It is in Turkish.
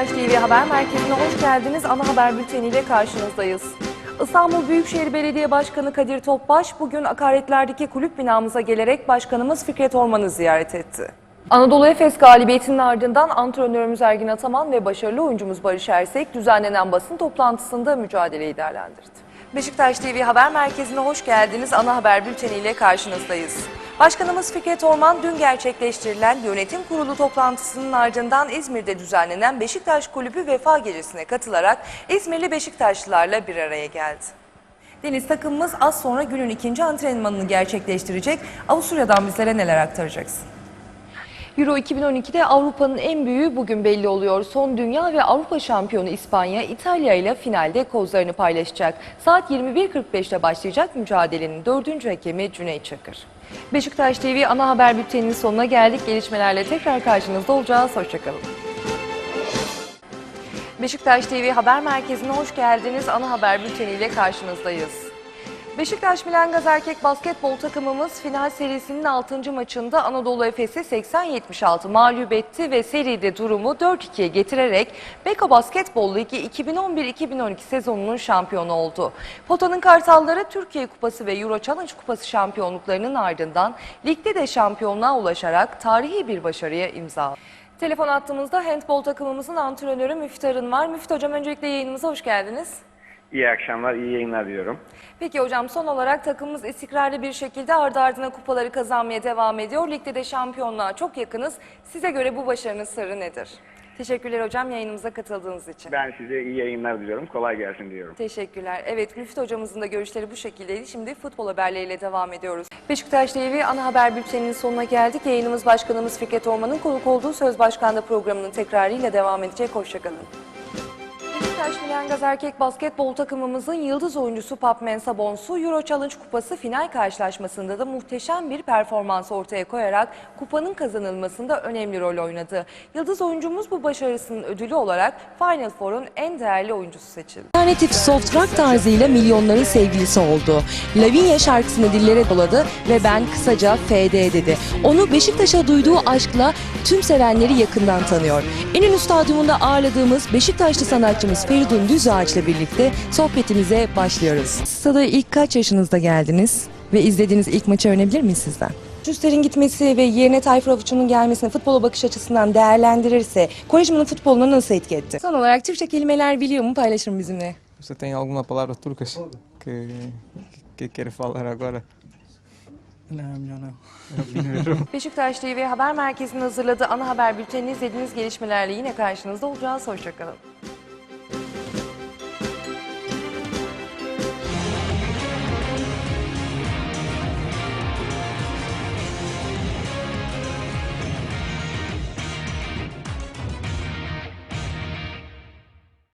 Haber Merkezi'ne hoş geldiniz. Ana haber bülteniyle karşınızdayız. İstanbul Büyükşehir Belediye Başkanı Kadir Topbaş bugün akaretlerdeki kulüp binamıza gelerek Başkanımız Fikret Orman'ı ziyaret etti. Anadolu Efes galibiyetinin ardından antrenörümüz Ergin Ataman ve başarılı oyuncumuz Barış Ersek düzenlenen basın toplantısında mücadeleyi değerlendirdi. Beşiktaş TV Haber Merkezi'ne hoş geldiniz. Ana haber bülteniyle karşınızdayız. Başkanımız Fikret Orman dün gerçekleştirilen yönetim kurulu toplantısının ardından İzmir'de düzenlenen Beşiktaş Kulübü Vefa Gecesi'ne katılarak İzmirli Beşiktaşlılarla bir araya geldi. Deniz takımımız az sonra günün ikinci antrenmanını gerçekleştirecek. Avusturya'dan bizlere neler aktaracaksın? Euro 2012'de Avrupa'nın en büyüğü bugün belli oluyor. Son dünya ve Avrupa şampiyonu İspanya, İtalya ile finalde kozlarını paylaşacak. Saat 21.45'te başlayacak mücadelenin dördüncü hakemi Cüneyt Çakır. Beşiktaş TV ana haber bülteninin sonuna geldik. Gelişmelerle tekrar karşınızda olacağız. Hoşçakalın. Beşiktaş TV Haber Merkezi'ne hoş geldiniz. Ana haber bülteniyle karşınızdayız. Beşiktaş Milangaz erkek basketbol takımımız final serisinin 6. maçında Anadolu Efes'i 80-76 mağlup etti ve seride durumu 4-2'ye getirerek Beko Basketbol Ligi 2011-2012 sezonunun şampiyonu oldu. Potanın Kartalları Türkiye Kupası ve Euro Challenge Kupası şampiyonluklarının ardından ligde de şampiyonluğa ulaşarak tarihi bir başarıya imza. Telefon attığımızda handbol takımımızın antrenörü Müftar'ın var. Müftü Hocam öncelikle yayınımıza hoş geldiniz. İyi akşamlar, iyi yayınlar diyorum. Peki hocam son olarak takımımız istikrarlı bir şekilde ardı ardına kupaları kazanmaya devam ediyor. Ligde de şampiyonluğa çok yakınız. Size göre bu başarının sırrı nedir? Teşekkürler hocam yayınımıza katıldığınız için. Ben size iyi yayınlar diliyorum, kolay gelsin diyorum. Teşekkürler. Evet Müftü hocamızın da görüşleri bu şekildeydi. Şimdi futbol haberleriyle devam ediyoruz. Beşiktaş TV ana haber bülteninin sonuna geldik. Yayınımız başkanımız Fikret Orman'ın konuk olduğu Söz Başkan'da programının tekrarıyla devam edecek. Hoşçakalın. Beşiktaş Milangaz erkek basketbol takımımızın yıldız oyuncusu Pap Mensah Euro Challenge Kupası final karşılaşmasında da muhteşem bir performans ortaya koyarak kupanın kazanılmasında önemli rol oynadı. Yıldız oyuncumuz bu başarısının ödülü olarak Final Four'un en değerli oyuncusu seçildi. Alternatif soft rock tarzıyla milyonların sevgilisi oldu. Lavinia şarkısını dillere doladı ve ben kısaca FD dedi. Onu Beşiktaş'a duyduğu aşkla tüm sevenleri yakından tanıyor. İnönü Stadyumunda ağırladığımız Beşiktaşlı sanatçımız Feridun Düzağaç'la birlikte sohbetimize başlıyoruz. Stada ilk kaç yaşınızda geldiniz ve izlediğiniz ilk maçı öğrenebilir miyiz sizden? Şüster'in gitmesi ve yerine Tayfur Avuç'un gelmesini futbola bakış açısından değerlendirirse Kocaman'ın futboluna nasıl etki etti? Son olarak Türkçe kelimeler biliyor mu? Paylaşır mı bizimle? Você tem alguma palavra turcas que, que quer falar agora? Beşiktaş TV Haber Merkezi'nin hazırladığı ana haber bültenini izlediğiniz gelişmelerle yine karşınızda olacağız. Hoşçakalın.